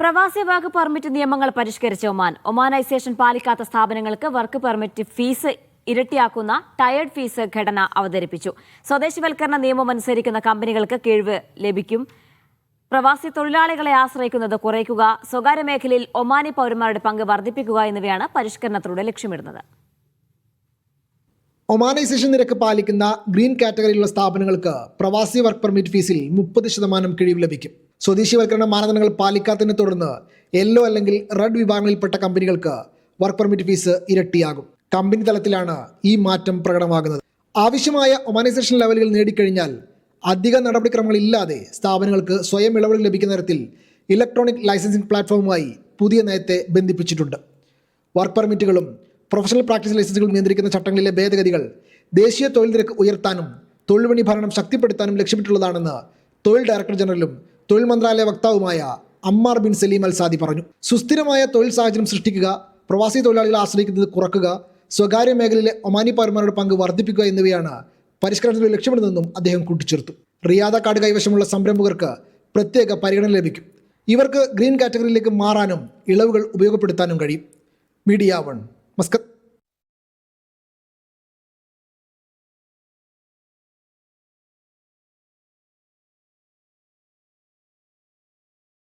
പ്രവാസി work permit നിയമങ്ങൾ പരിഷ്കരിച്ച ഒമാൻ. ഒമാനൈസേഷൻ പാലിക്കാത്ത സ്ഥാപനങ്ങൾക്ക് വർക്ക് പെർമിറ്റ് ഫീസ് ഇരട്ടിയാക്കുന്ന ടയർഡ് ഫീസ് ഘടന അവതരിപ്പിച്ചു. സ്വദേശിവൽക്കരണ നിയമം അനുസരിക്കുന്ന കമ്പനികൾക്ക് കിഴിവ് ലഭിക്കും. പ്രവാസി തൊഴിലാളികളെ ആശ്രയിക്കുന്നത് കുറയ്ക്കുക സ്വകാര്യ മേഖലയിൽ ഒമാനി പൗരന്മാരുടെ പങ്ക് വർദ്ധിപ്പിക്കുക എന്നിവയാണ് പരിഷ്കരണത്തിലൂടെ ലക്ഷ്യമിടുന്നത്. ഒമാനൈസേഷൻ നിരക്ക് പാലിക്കുന്ന ഗ്രീൻ കാറ്റഗറിയിലുള്ള സ്ഥാപനങ്ങൾക്ക് പ്രവാസി വർക്ക് പെർമിറ്റ് ഫീസിൽ മുപ്പത് ശതമാനം കിഴിവ് ലഭിക്കും. സ്വദേശിവൽക്കരണ മാനദണ്ഡങ്ങൾ പാലിക്കാത്തതിനെ തുടർന്ന് യെല്ലോ അല്ലെങ്കിൽ റെഡ് വിഭാഗങ്ങളിൽപ്പെട്ട കമ്പനികൾക്ക് വർക്ക് പെർമിറ്റ് ഫീസ് ഇരട്ടിയാകും. കമ്പനി തലത്തിലാണ് ഈ മാറ്റം പ്രകടമാകുന്നത്. ആവശ്യമായ ഒമാനൈസേഷൻ ലെവലുകൾ നേടിക്കഴിഞ്ഞാൽ അധിക നടപടിക്രമങ്ങളില്ലാതെ സ്ഥാപനങ്ങൾക്ക് സ്വയം ഇളവുകൾ ലഭിക്കുന്ന തരത്തിൽ ഇലക്ട്രോണിക് ലൈസൻസിംഗ് പ്ലാറ്റ്ഫോമുമായി പുതിയ നയത്തെ ബന്ധിപ്പിച്ചിട്ടുണ്ട്. വർക്ക് പെർമിറ്റുകളും പ്രൊഫഷണൽ പ്രാക്ടീസ് ലൈസൻസുകളും നിയന്ത്രിക്കുന്ന ചട്ടങ്ങളിലെ ഭേദഗതികൾ ദേശീയ തൊഴിൽ നിരക്ക് ഉയർത്താനും തൊഴിൽ ഭരണം ശക്തിപ്പെടുത്താനും ലക്ഷ്യമിട്ടുള്ളതാണെന്ന് തൊഴിൽ ഡയറക്ടർ ജനറലും തൊഴിൽ മന്ത്രാലയ വക്താവുമായ Ammar bin Saleem al Saadi പറഞ്ഞു. സുസ്ഥിരമായ തൊഴിൽ സാഹചര്യം സൃഷ്ടിക്കുക പ്രവാസി തൊഴിലാളികളെ ആശ്രയിക്കുന്നത് കുറക്കുക സ്വകാര്യ മേഖലയിലെ ഒമാനി പൗരന്മാരുടെ പങ്ക് വർദ്ധിപ്പിക്കുക എന്നിവയാണ് പരിഷ്കരണത്തിൽ ലക്ഷ്യമിടുന്നതെന്നും അദ്ദേഹം കൂട്ടിച്ചേർത്തു. റിയാദ കാർഡ് കൈവശമുള്ള സംരംഭകർക്ക് പ്രത്യേക പരിഗണന ലഭിക്കും. ഇവർക്ക് ഗ്രീൻ കാറ്റഗറിയിലേക്ക് മാറാനും ഇളവുകൾ ഉപയോഗപ്പെടുത്താനും കഴിയും. Media One Muscat.